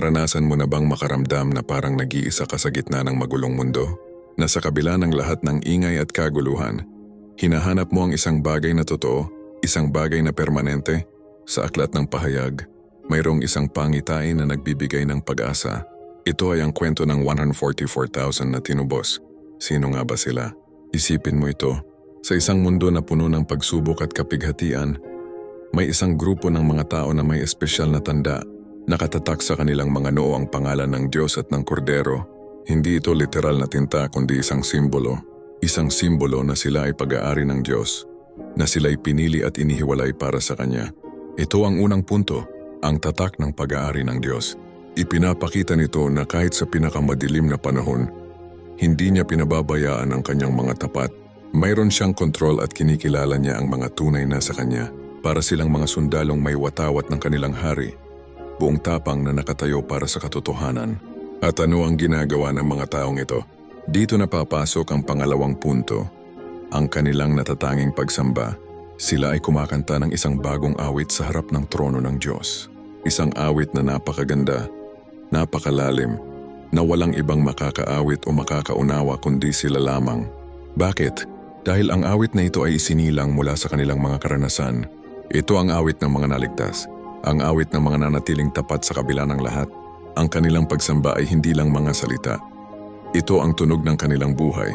Naranasan mo na bang makaramdam na parang nag-iisa ka sa gitna ng magulong mundo? Na sa kabila ng lahat ng ingay at kaguluhan, hinahanap mo ang isang bagay na totoo, isang bagay na permanente, sa aklat ng pahayag, mayroong isang pangitain na nagbibigay ng pag-asa. Ito ay ang kwento ng 144,000 na tinubos. Sino nga ba sila? Isipin mo ito. Sa isang mundo na puno ng pagsubok at kapighatian, may isang grupo ng mga tao na may espesyal na tanda. Nakatatak sa kanilang mga noo ang pangalan ng Diyos at ng Kordero. Hindi ito literal na tinta kundi isang simbolo. Isang simbolo na sila ay pag-aari ng Diyos. Na sila'y pinili at inihiwalay para sa Kanya. Ito ang unang punto, ang tatak ng pag-aari ng Diyos. Ipinapakita nito na kahit sa pinakamadilim na panahon, hindi niya pinababayaan ang kanyang mga tapat. Mayroon siyang kontrol at kinikilala niya ang mga tunay na sa kanya para silang mga sundalong may watawat ng kanilang hari. Buong tapang na nakatayo para sa katotohanan. At ano ang ginagawa ng mga taong ito? Dito na papasok ang pangalawang punto, ang kanilang natatanging pagsamba. Sila ay kumakanta ng isang bagong awit sa harap ng trono ng Diyos. Isang awit na napakaganda, napakalalim, na walang ibang makakaawit o makakaunawa kundi sila lamang. Bakit? Dahil ang awit na ito ay isinilang mula sa kanilang mga karanasan. Ito ang awit ng mga naligtas, ang awit ng mga nanatiling tapat sa kabila ng lahat. Ang kanilang pagsamba ay hindi lang mga salita. Ito ang tunog ng kanilang buhay,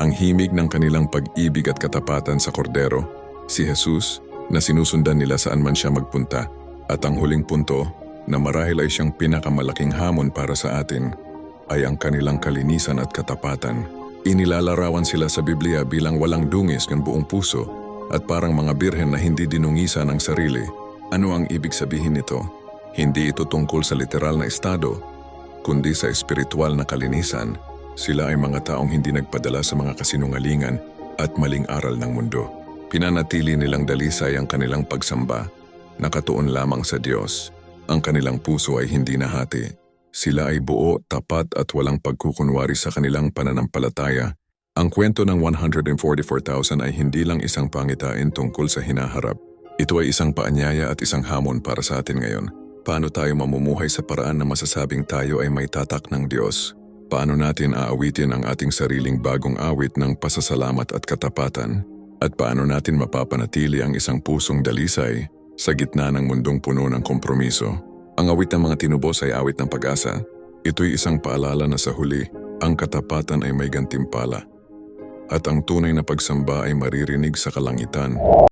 ang himig ng kanilang pag-ibig at katapatan sa kordero, si Jesus na sinusundan nila saan man siya magpunta. At ang huling punto, na marahil ay siyang pinakamalaking hamon para sa atin, ay ang kanilang kalinisan at katapatan. Inilalarawan sila sa Biblia bilang walang dungis ng buong puso at parang mga birhen na hindi dinungisan ng sarili. Ano ang ibig sabihin nito? Hindi ito tungkol sa literal na estado, kundi sa espiritual na kalinisan. Sila ay mga taong hindi nagpadala sa mga kasinungalingan at maling aral ng mundo. Pinanatili nilang dalisay ang kanilang pagsamba, nakatuon lamang sa Diyos. Ang kanilang puso ay hindi nahati. Sila ay buo, tapat at walang pagkukunwari sa kanilang pananampalataya. Ang kwento ng 144,000 ay hindi lang isang pangitain tungkol sa hinaharap. Ito ay isang paanyaya at isang hamon para sa atin ngayon. Paano tayo mamumuhay sa paraan na masasabing tayo ay may tatak ng Diyos? Paano natin aawitin ang ating sariling bagong awit ng pasasalamat at katapatan? At paano natin mapapanatili ang isang pusong dalisay sa gitna ng mundong puno ng kompromiso? Ang awit ng mga tinubos ay awit ng pag-asa. Ito'y isang paalala na sa huli, ang katapatan ay may gantimpala. At ang tunay na pagsamba ay maririnig sa kalangitan.